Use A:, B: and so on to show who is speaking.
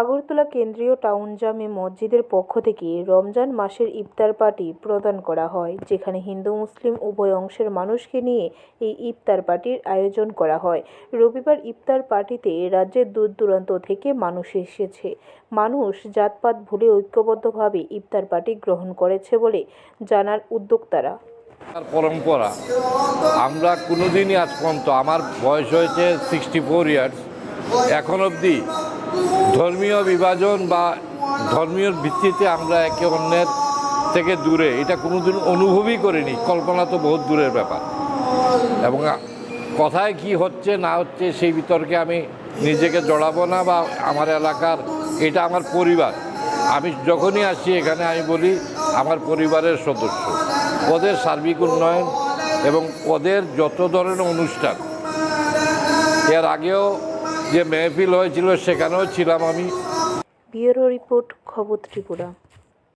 A: আগরতলা কেন্দ্রীয় টাউন জামে মসজিদের পক্ষ থেকে রমজান মাসের ইফতার পার্টি প্রদান করা হয়, যেখানে হিন্দু, মুসলিম উভয় অংশের মানুষকে নিয়ে এই ইফতার পার্টির আয়োজন করা হয়। রবিবার ইফতার পার্টিতে রাজ্যের দূর দূরান্ত থেকে মানুষ এসেছে। মানুষ জাতপাত ভুলে ঐক্যবদ্ধভাবে ইফতার পার্টি গ্রহণ করেছে বলে জানার উদ্যোক্তারা।
B: পরম্পরা, আমরা কোনোদিনই আজ পর্যন্ত, আমার বয়স হয়েছে সিক্সটি ফোর ইয়ার্স এখন অবধি ধর্মীয় বিভাজন বা ধর্মীয় ভিত্তিতে আমরা একে অন্যের থেকে দূরে, এটা কোনোদিন অনুভবই করিনি। কল্পনা তো বহুত দূরের ব্যাপার। এবং কথায় কি হচ্ছে, না হচ্ছে, সেই বিতর্কে আমি নিজেকে জড়াবো না বা আমার এলাকার, এটা আমার পরিবার। আমি যখনই আসি এখানে, আমি বলি, আমার পরিবারের সদস্য। ওদের সার্বিক উন্নয়ন এবং ওদের যত ধরনের অনুষ্ঠান, এর আগেও যে মেহফিল হয়েছিল সেখানেও ছিলাম আমি।
A: ব্যুরো রিপোর্ট খবর ত্রিপুরা।